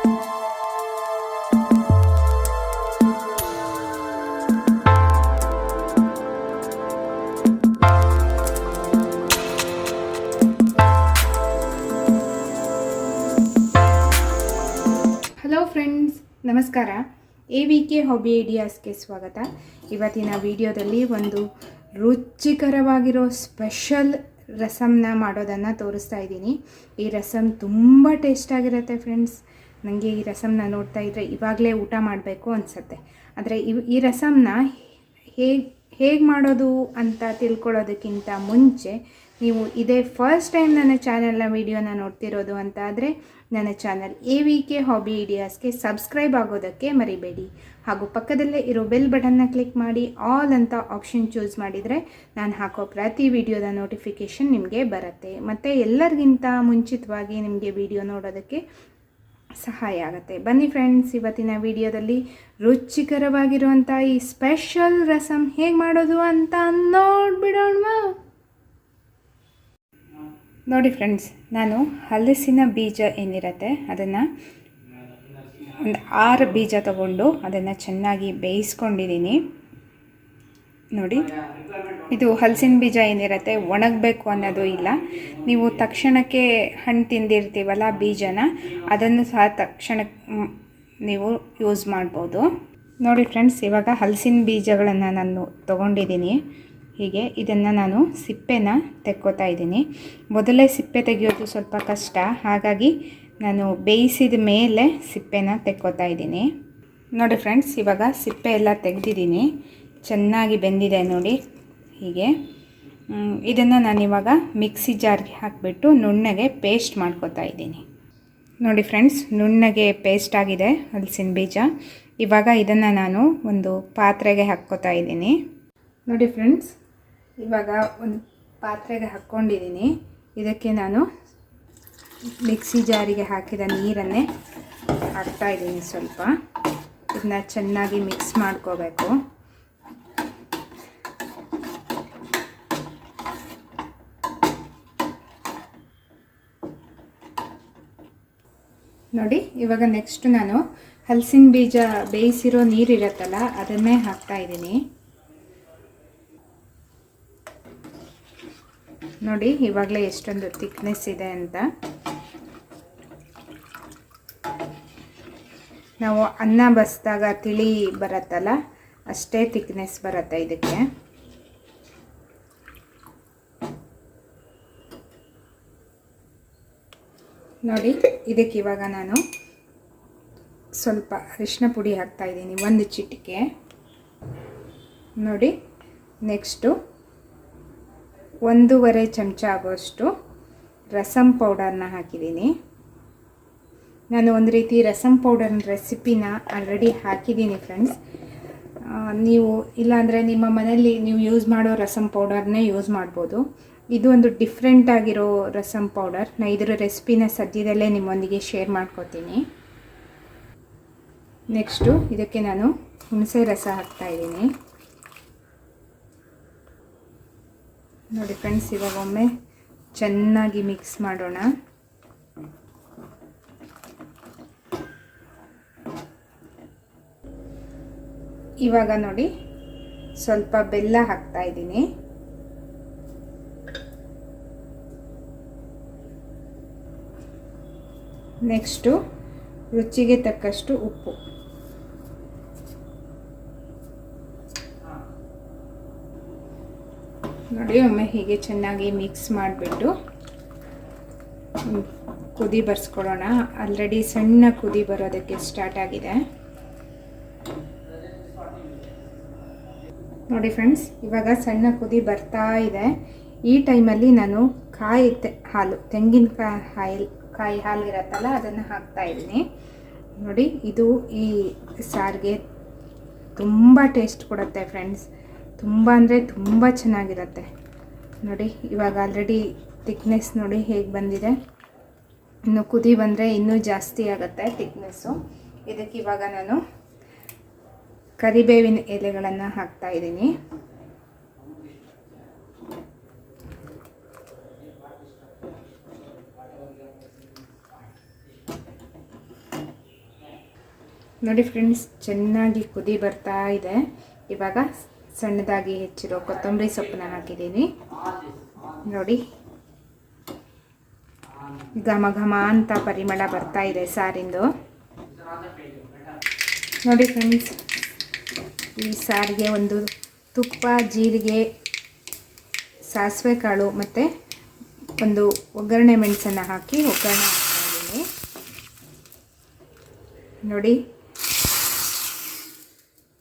Hello friends ನಮಸ್ಕಾರ. A V K hobby ಐಡಿಯಾಸ್ಗೆ ಸ್ವಾಗತ. ಇವತ್ತಿನ ವಿಡಿಯೋದಲ್ಲಿ ಒಂದು ರುಚಿಕರವಾಗಿರೋ ಸ್ಪೆಷಲ್ ರಸಮ್ನ ಮಾಡೋದನ್ನು ತೋರಿಸ್ತಾ ಇದ್ದೀನಿ. ಈ ರಸಮ್ ತುಂಬ ಟೇಸ್ಟಾಗಿರುತ್ತೆ ಫ್ರೆಂಡ್ಸ್ ನನಗೆ ಈ ರಸಮ್ನ ನೋಡ್ತಾ ಇದ್ದರೆ ಇವಾಗಲೇ ಊಟ ಮಾಡಬೇಕು ಅನಿಸುತ್ತೆ. ಆದರೆ ಇವ್ ಈ ರಸಮ್ನ ಹೇಗೆ ಹೇಗೆ ಮಾಡೋದು ಅಂತ ತಿಳ್ಕೊಳ್ಳೋದಕ್ಕಿಂತ ಮುಂಚೆ ನೀವು ಇದೇ ಫಸ್ಟ್ ಟೈಮ್ ನನ್ನ ಚಾನಲ್ನ ವೀಡಿಯೋನ ನೋಡ್ತಿರೋದು ಅಂತ ಆದರೆ ನನ್ನ channel A V K hobby ಐಡಿಯಾಸ್ಗೆ subscribe ಆಗೋದಕ್ಕೆ ಮರಿಬೇಡಿ. ಹಾಗೂ ಪಕ್ಕದಲ್ಲೇ ಇರೋ ಬೆಲ್ ಬಟನ್ನ ಕ್ಲಿಕ್ ಮಾಡಿ ಆಲ್ ಅಂತ ಆಪ್ಷನ್ ಚೂಸ್ ಮಾಡಿದರೆ ನಾನು ಹಾಕೋ ಪ್ರತಿ ವಿಡಿಯೋದ ನೋಟಿಫಿಕೇಷನ್ ನಿಮಗೆ ಬರುತ್ತೆ. ಮತ್ತು ಎಲ್ಲರಿಗಿಂತ ಮುಂಚಿತವಾಗಿ ನಿಮಗೆ ವಿಡಿಯೋ ನೋಡೋದಕ್ಕೆ ಸಹಾಯ ಆಗುತ್ತೆ. ಬನ್ನಿ ಫ್ರೆಂಡ್ಸ್ ಇವತ್ತಿನ ವಿಡಿಯೋದಲ್ಲಿ ರುಚಿಕರವಾಗಿರುವಂಥ ಈ ಸ್ಪೆಷಲ್ ರಸಮ್ ಹೇಗೆ ಮಾಡೋದು ಅಂತ ನೋಡ್ಬಿಡೋಣ ನೋಡಿ ಫ್ರೆಂಡ್ಸ್ ನಾನು ಹಲಸಿನ ಬೀಜ ಏನಿರುತ್ತೆ ಅದನ್ನು ಒಂದು ಆರು ಬೀಜ ತಗೊಂಡು ಅದನ್ನು ಚೆನ್ನಾಗಿ ಬೇಯಿಸ್ಕೊಂಡಿದ್ದೀನಿ. ನೋಡಿ. ಇದು ಹಲಸಿನ ಬೀಜ ಏನಿರುತ್ತೆ? ಒಣಗಬೇಕು ಅನ್ನೋದು ಇಲ್ಲ. ನೀವು ತಕ್ಷಣಕ್ಕೆ ಹಣ್ಣು ತಿಂದಿರ್ತೀವಲ್ಲ ಬೀಜನ, ಅದನ್ನು ಸಹ ತಕ್ಷಣ ನೀವು ಯೂಸ್ ಮಾಡ್ಬೋದು. ನೋಡಿ ಫ್ರೆಂಡ್ಸ್, ಇವಾಗ ಹಲಸಿನ ಬೀಜಗಳನ್ನು ನಾನು ತೊಗೊಂಡಿದ್ದೀನಿ. ಹೀಗೆ ಇದನ್ನು ನಾನು ಸಿಪ್ಪೆನ ತೆಕ್ಕೋತಾ ಇದ್ದೀನಿ. ಮೊದಲೇ ಸಿಪ್ಪೆ ತೆಗೆಯೋದು ಸ್ವಲ್ಪ ಕಷ್ಟ. ಹಾಗಾಗಿ ನಾನು ಬೇಯಿಸಿದ ಮೇಲೆ ಸಿಪ್ಪೆನ ತೆಕ್ಕೋತಾ ಇದ್ದೀನಿ. ನೋಡಿ ಫ್ರೆಂಡ್ಸ್, ಇವಾಗ ಸಿಪ್ಪೆ ಎಲ್ಲ ತೆಗೆದಿದ್ದೀನಿ. ಚೆನ್ನಾಗಿ ಬೆಂದಿದೆ ನೋಡಿ. ಹೀಗೆ. ಇದನ್ನು ನಾನಿವಾಗ ಮಿಕ್ಸಿ ಜಾರ್ಗೆ ಹಾಕಿಬಿಟ್ಟು ನುಣ್ಣಗೆ ಪೇಸ್ಟ್ ಮಾಡ್ಕೋತಾ ಇದ್ದೀನಿ. ನೋಡಿ ಫ್ರೆಂಡ್ಸ್, ನುಣ್ಣಗೆ ಪೇಸ್ಟ್ ಆಗಿದೆ ಹಲಸಿನ ಬೀಜ. ಇವಾಗ ಇದನ್ನು ನಾನು ಒಂದು ಪಾತ್ರೆಗೆ ಹಾಕ್ಕೋತಾ ಇದ್ದೀನಿ. ನೋಡಿ ಫ್ರೆಂಡ್ಸ್, ಇವಾಗ ಒಂದು ಪಾತ್ರೆಗೆ ಹಾಕ್ಕೊಂಡಿದ್ದೀನಿ. ಇದಕ್ಕೆ ನಾನು ಮಿಕ್ಸಿ ಜಾರಿಗೆ ಹಾಕಿದ ನೀರನ್ನೇ ಹಾಕ್ತಾಯಿದ್ದೀನಿ ಸ್ವಲ್ಪ. ಇದನ್ನ ಚೆನ್ನಾಗಿ ಮಿಕ್ಸ್ ಮಾಡ್ಕೋಬೇಕು. ನೋಡಿ, ಇವಾಗ ನೆಕ್ಸ್ಟ್ ನಾನು ಹಲಸಿನ ಬೀಜ ಬೇಯಿಸಿರೋ ನೀರಿರುತ್ತಲ್ಲ, ಅದನ್ನೇ ಹಾಕ್ತಾ ಇದ್ದೀನಿ. ನೋಡಿ, ಇವಾಗಲೇ ಎಷ್ಟೊಂದು ತಿಕ್ನೆಸ್ ಇದೆ ಅಂತ. ನಾವು ಅನ್ನ ಬಸ್ದಾಗ ತಿಳಿ ಬರುತ್ತಲ್ಲ, ಅಷ್ಟೇ ತಿಕ್ನೆಸ್ ಬರುತ್ತೆ ಇದಕ್ಕೆ. ನೋಡಿ, ಇದಕ್ಕೆ ಇವಾಗ ನಾನು ಸ್ವಲ್ಪ ಅರಿಶಿನ ಪುಡಿ ಹಾಕ್ತಾಯಿದ್ದೀನಿ ಒಂದು ಚಿಟಿಕೆ. ನೋಡಿ ನೆಕ್ಸ್ಟು ಒಂದೂವರೆ ಚಮಚ ಆಗೋಷ್ಟು ರಸಮ್ ಪೌಡರ್ನ ಹಾಕಿದ್ದೀನಿ. ನಾನು ಒಂದು ರೀತಿ ರಸಮ್ ಪೌಡರ್ನ ರೆಸಿಪಿನ ಆಲ್ರೆಡಿ ಹಾಕಿದ್ದೀನಿ ಫ್ರೆಂಡ್ಸ್ ನೀವು ಇಲ್ಲಾಂದರೆ ನಿಮ್ಮ ಮನೆಯಲ್ಲಿ ನೀವು ಯೂಸ್ ಮಾಡೋ ರಸಮ್ ಪೌಡರ್ನೇ ಯೂಸ್ ಮಾಡ್ಬೋದು. ಇದು ಒಂದು ಡಿಫ್ರೆಂಟ್ ಆಗಿರೋ ರಸಂ ಪೌಡರ್ ನಾ ಇದರ ರೆಸಿಪಿನ ಸದ್ಯದಲ್ಲೇ ನಿಮ್ಮೊಂದಿಗೆ ಶೇರ್ ಮಾಡ್ಕೋತೀನಿ. ನೆಕ್ಸ್ಟು ಇದಕ್ಕೆ ನಾನು ಹುಣಸೆ ರಸ ಹಾಕ್ತಾಯಿದ್ದೀನಿ ನೋಡಿ ಫ್ರೆಂಡ್ಸ್ ಇವಾಗ ಒಮ್ಮೆ ಚೆನ್ನಾಗಿ ಮಿಕ್ಸ್ ಮಾಡೋಣ. ಇವಾಗ ನೋಡಿ ಸ್ವಲ್ಪ ಬೆಲ್ಲ ಹಾಕ್ತಾ ಇದ್ದೀನಿ. ನೆಕ್ಸ್ಟು ರುಚಿಗೆ ತಕ್ಕಷ್ಟು ಉಪ್ಪು. ನೋಡಿ, ಒಮ್ಮೆ ಹೀಗೆ ಚೆನ್ನಾಗಿ ಮಿಕ್ಸ್ ಮಾಡಿಬಿಟ್ಟು ಕುದಿ ಬರ್ಸ್ಕೊಳ್ಳೋಣ. ಆಲ್ರೆಡಿ ಸಣ್ಣ ಕುದಿ ಬರೋದಕ್ಕೆ ಸ್ಟಾರ್ಟ್ ಆಗಿದೆ. ನೋಡಿ ಫ್ರೆಂಡ್ಸ್ ಇವಾಗ ಸಣ್ಣ ಕುದಿ ಬರ್ತಾ ಇದೆ. ಈ ಟೈಮಲ್ಲಿ ನಾನು ಕಾಯಿ ಹಾಲು, ತೆಂಗಿನಕಾಯಿ ಹಾಯಿಲ್ ಕಾಯಿ ಹಾಲು ಇರತ್ತಲ್ಲ, ಅದನ್ನು ಹಾಕ್ತಾ ಇದ್ದೀನಿ. ನೋಡಿ, ಇದು ಈ ಸಾರಿಗೆ ತುಂಬ ಟೇಸ್ಟ್ ಕೊಡುತ್ತೆ ಫ್ರೆಂಡ್ಸ್ ತುಂಬ ಅಂದರೆ ತುಂಬ ಚೆನ್ನಾಗಿರುತ್ತೆ. ನೋಡಿ, ಇವಾಗ ಆಲ್ರೆಡಿ ತಿಕ್ನೆಸ್ ನೋಡಿ ಹೇಗೆ ಬಂದಿದೆ. ಇನ್ನು ಕುದಿ ಬಂದರೆ ಇನ್ನೂ ಜಾಸ್ತಿ ಆಗುತ್ತೆ ತಿಕ್ನೆಸ್ಸು ಇದಕ್ಕೆ ಇವಾಗ ನಾನು ಕರಿಬೇವಿನ ಎಲೆಗಳನ್ನು ಹಾಕ್ತಾ ಇದ್ದೀನಿ. ನೋಡಿ ಫ್ರೆಂಡ್ಸ್, ಚೆನ್ನಾಗಿ ಕುದಿ ಬರ್ತಾ ಇದೆ. ಇವಾಗ ಸಣ್ಣದಾಗಿ ಹೆಚ್ಚಿರೋ ಕೊತ್ತಂಬರಿ ಸೊಪ್ಪನ್ನ ಹಾಕಿದ್ದೀನಿ. ನೋಡಿ. ಘಮ ಘಮ ಅಂತ ಪರಿಮಳ ಬರ್ತಾ ಇದೆ ಸಾರಿಂದು. ನೋಡಿ ಫ್ರೆಂಡ್ಸ್, ಈ ಸಾರಿಗೆ ಒಂದು ತುಪ್ಪ, ಜೀರಿಗೆ, ಸಾಸಿವೆ ಕಾಳು ಮತ್ತು ಒಂದು ಒಗ್ಗರಣೆ ಮೆಣಸನ್ನು ಹಾಕಿ ಒಗ್ಗರಣೆ ಹಾಕ್ತಾ ಇದ್ದೀನಿ ನೋಡಿ.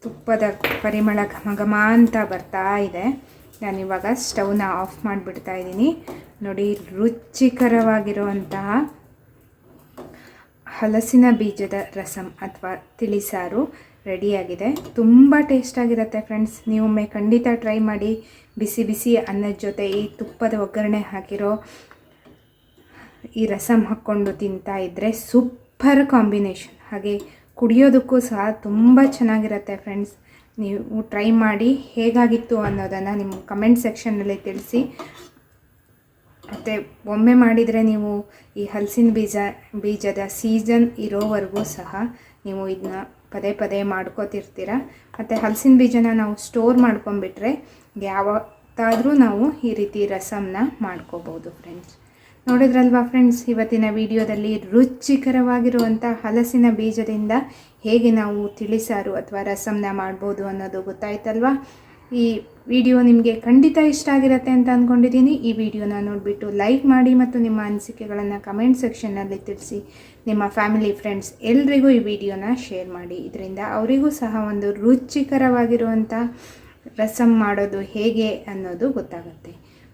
ತುಪ್ಪದ ಪರಿಮಳ ಘಮ ಘಮ ಅಂತ ಬರ್ತಾ ಇದೆ. ನಾನಿವಾಗ ಸ್ಟವ್ನ ಆಫ್ ಮಾಡಿಬಿಡ್ತಾ ಇದ್ದೀನಿ. ನೋಡಿ, ರುಚಿಕರವಾಗಿರುವಂತಹ ಹಲಸಿನ ಬೀಜದ ರಸಂ ಅಥವಾ ತಿಳಿಸಾರು ರೆಡಿಯಾಗಿದೆ. ತುಂಬ ಟೇಸ್ಟಾಗಿರುತ್ತೆ ಫ್ರೆಂಡ್ಸ್. ನೀವೊಮ್ಮೆ ಖಂಡಿತ ಟ್ರೈ ಮಾಡಿ. ಬಿಸಿ ಬಿಸಿ ಅನ್ನದ ಜೊತೆ ಈ ತುಪ್ಪದ ಒಗ್ಗರಣೆ ಹಾಕಿರೋ ಈ ರಸಂ ಹಾಕ್ಕೊಂಡು ತಿಂತಾ ಇದ್ದರೆ ಸೂಪರ್ ಕಾಂಬಿನೇಷನ್. ಹಾಗೆ ಕುಡಿಯೋದಕ್ಕೂ ಸಹ ತುಂಬ ಚೆನ್ನಾಗಿರುತ್ತೆ ಫ್ರೆಂಡ್ಸ್ ನೀವು ಟ್ರೈ ಮಾಡಿ ಹೇಗಾಗಿತ್ತು ಅನ್ನೋದನ್ನು ನಿಮ್ಮ ಕಮೆಂಟ್ ಸೆಕ್ಷನ್ನಲ್ಲಿ ತಿಳಿಸಿ. ಮತ್ತು ಒಮ್ಮೆ ಮಾಡಿದರೆ ನೀವು ಈ ಹಲಸಿನ ಬೀಜ, ಬೀಜದ ಸೀಸನ್ ಇರೋವರೆಗೂ ಸಹ ನೀವು ಇದನ್ನ ಪದೇ ಪದೇ ಮಾಡ್ಕೋತಿರ್ತೀರ. ಮತ್ತು ಹಲಸಿನ ಬೀಜನ ನಾವು ಸ್ಟೋರ್ ಮಾಡ್ಕೊಂಬಿಟ್ರೆ ಯಾವತ್ತಾದರೂ ನಾವು ಈ ರೀತಿ ರಸಮನ್ನ ಮಾಡ್ಕೋಬೋದು ಫ್ರೆಂಡ್ಸ್ ನೋಡಿದ್ರಲ್ವಾ ಫ್ರೆಂಡ್ಸ್ ಇವತ್ತಿನ ವಿಡಿಯೋದಲ್ಲಿ ರುಚಿಕರವಾಗಿರುವಂಥ ಹಲಸಿನ ಬೀಜದಿಂದ ಹೇಗೆ ನಾವು ತಿಳಿಸಾರು ಅಥವಾ ರಸಮ್ನ ಮಾಡ್ಬೋದು ಅನ್ನೋದು ಗೊತ್ತಾಯ್ತಲ್ವಾ? ಈ ವಿಡಿಯೋ ನಿಮಗೆ ಖಂಡಿತ ಇಷ್ಟ ಆಗಿರುತ್ತೆ ಅಂತ ಅಂದ್ಕೊಂಡಿದ್ದೀನಿ ಈ ವಿಡಿಯೋನ ನೋಡಿಬಿಟ್ಟು ಲೈಕ್ ಮಾಡಿ ಮತ್ತು ನಿಮ್ಮ ಅನಿಸಿಕೆಗಳನ್ನು ಕಮೆಂಟ್ ಸೆಕ್ಷನ್ನಲ್ಲಿ ತಿಳಿಸಿ. ನಿಮ್ಮ ಫ್ಯಾಮಿಲಿ ಫ್ರೆಂಡ್ಸ್ ಎಲ್ರಿಗೂ ಈ ವಿಡಿಯೋನ ಶೇರ್ ಮಾಡಿ. ಇದರಿಂದ ಅವರಿಗೂ ಸಹ ಒಂದು ರುಚಿಕರವಾಗಿರುವಂಥ ರಸಮ್ ಮಾಡೋದು ಹೇಗೆ ಅನ್ನೋದು ಗೊತ್ತಾಗುತ್ತೆ.